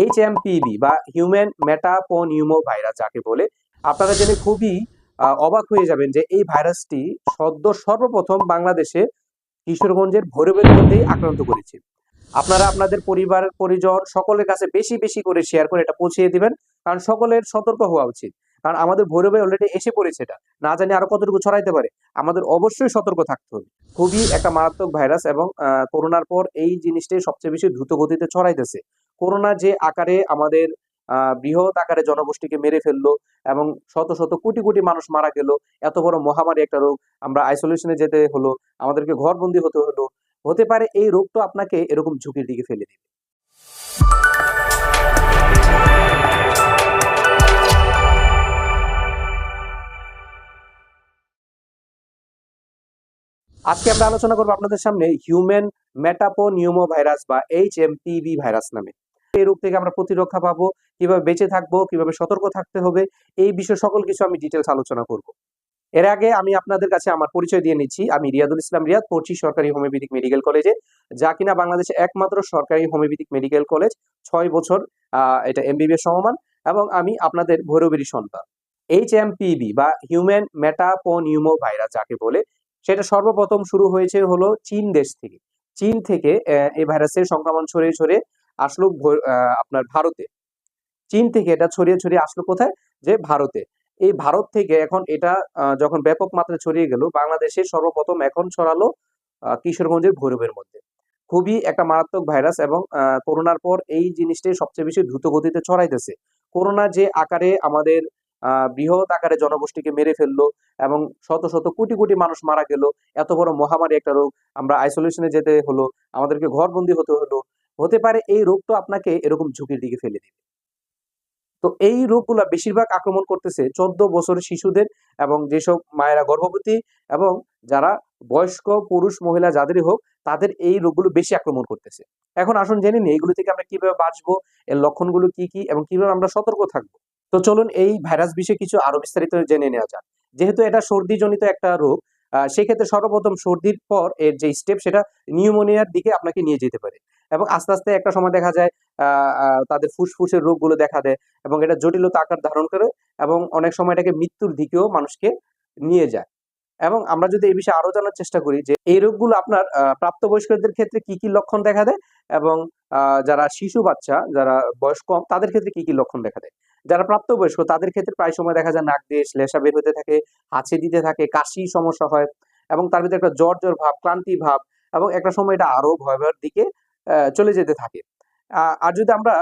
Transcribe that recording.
H M PB বা human metapneumovirus যাকে বলে, আপনারা জেনে খুবই অবাক হয়ে যাবেন যে এই ভাইরাসটি সদ্য সর্বপ্রথম বাংলাদেশে কিশোরগঞ্জের ভৈরবের মধ্যেই আক্রান্ত করেছে। আপনারা আপনাদের পরিবার, পরিজন, সকলের কাছে বেশি বেশি করে শেয়ার করে এটা পৌঁছিয়ে দিবেন, কারণ সকলের সতর্ক হওয়া উচিত। কারণ আমাদের ভৈরবে অলরেডি এসে পড়েছে এটা। না জানি আরও কতটুকু ছড়াইতে পারে। আমাদের অবশ্যই সতর্ক থাকতে হবে। খুবই একটা মারাত্মক ভাইরাস এবং করোনার পর এই জিনিসটাই সবচেয়ে বেশি দ্রুত গতিতে ছড়াইতেছে। করোনা যে আকারে আমাদের বৃহৎ আকারে জনগোষ্ঠীকে মেরে ফেলল এবং শত শত কোটি কোটি মানুষ মারা গেল, এত বড় মহামারী একটা রোগ, আমরা আইসোলেশনে যেতে হলো, আমাদেরকে ঘরবন্দি হতে হলো, হতে পারে এই রোগটা আপনাকে এরকম ঝুঁকির দিকে ফেলে দিবে। আজকে আমরা আলোচনা করব আপনাদের সামনে হিউম্যান মেটাপো নিউমো ভাইরাস বা এইচ এম ভাইরাস নামে। এই রোগ থেকে আমরা প্রতিরক্ষা পাবো, কীভাবে বেঁচে থাকব, কীভাবে সতর্ক থাকতে হবে, এই বিষয়ে সকল কিছু আমি ডিটেলস আলোচনা করব। এর আগে আমি আপনাদের কাছে আমার পরিচয় দিয়ে নিচ্ছি। আমি রিয়াদুল ইসলাম রিয়াদ, পড়ছি সরকারি হোমিওপ্যাথিক মেডিকেল কলেজে যা কিনা বাংলাদেশে একমাত্র সরকারি হোমিওপ্যাথিক মেডিকেল কলেজ ছয় বছর এটা এমবিবিএস সমমান, এবং আমি আপনাদের ভৈরবেরই সন্তান। এইচ এম পিবি বা হিউম্যান মেটাপোনিউমো ভাইরাস যাকে বলে, সেটা সর্বপ্রথম শুরু হয়েছে হলো চীন দেশ থেকে। চীন থেকে এই ভাইরাসের সংক্রমণ ছড়িয়ে ছড়িয়ে আসলো আপনার ভারতে। চীন থেকে এটা ছড়িয়ে ছড়িয়ে আসলো কোথায়? যে ভারতে। এই ভারত থেকে এখন এটা যখন ব্যাপক মাত্রায় ছড়িয়ে গেল, বাংলাদেশে সর্বপ্রথম এখন ছড়ালো কিশোরগঞ্জের ভৈরবের মধ্যে। খুবই একটা মারাত্মক ভাইরাস এবং করোনার পর এই জিনিসটাই সবচেয়ে বেশি দ্রুত গতিতে ছড়াইতেছে। করোনা যে আকারে আমাদের বৃহৎ আকারে জনগোষ্ঠীকে মেরে ফেলল এবং শত শত কোটি কোটি মানুষ মারা গেল, এত বড় মহামারী একটা রোগ, আমরা আইসোলেশনে যেতে হলো, আমাদেরকে ঘরবন্দি হতে হলো হতে পারে এই রোগটা আপনাকে এরকম ঝুঁকির দিকে ফেলে দিবে। তো এই রোগগুলো বেশিরভাগ আক্রমণ করতেছে চোদ্দ বছরের শিশুদের এবং যেসব মায়েরা গর্ভবতী এবং যারা বয়স্ক পুরুষ মহিলা যাদেরই হোক, তাদের এই রোগগুলো বেশি আক্রমণ করতেছে। এখন আসুন জেনে নিই এগুলো থেকে আমরা কীভাবে বাঁচবো, এর লক্ষণগুলো কি কি এবং কীভাবে আমরা সতর্ক থাকব। তো চলুন এই ভাইরাস বিষয়ে কিছু আরও বিস্তারিত জেনে নেওয়া যাক। যেহেতু এটা সর্দি জনিত একটা রোগ সেক্ষেত্রে সর্বপ্রথম সর্দির পর এর যে স্টেপ সেটা নিউমোনিয়ার দিকে আপনাকে নিয়ে যেতে পারে। এবং আস্তে আস্তে একটা সময় দেখা যায় তাদের ফুসফুসের রোগগুলো দেখা দেয় এবং এটা জটিলতা আকার ধারণ করে এবং অনেক সময় এটাকে মৃত্যুর দিকেও মানুষকে নিয়ে যায়। এবং আমরা যদি এই বিষয়ে আরও জানার চেষ্টা করি যে, এই রোগগুলো আপনার প্রাপ্তবয়স্কদের ক্ষেত্রে কি কি লক্ষণ দেখা দেয় এবং যারা শিশু বাচ্চা, যারা বয়স কম তাদের ক্ষেত্রে কি কি লক্ষণ দেখা দেয়? যারা প্রাপ্তবয়স্ক, তাদের ক্ষেত্রে প্রায় সময় দেখা যায় নাক দিয়ে শ্লেষা বের হতে থাকে, হাঁচি দিতে থাকে, কাশি সমস্যা হয় এবং তার ভিতরে একটা জ্বর জ্বর ভাব, ক্লান্তি ভাব এবং একটা সময় এটা আরও ভয়াবহের দিকে চলে যেতে থাকে। আর যদি আমরা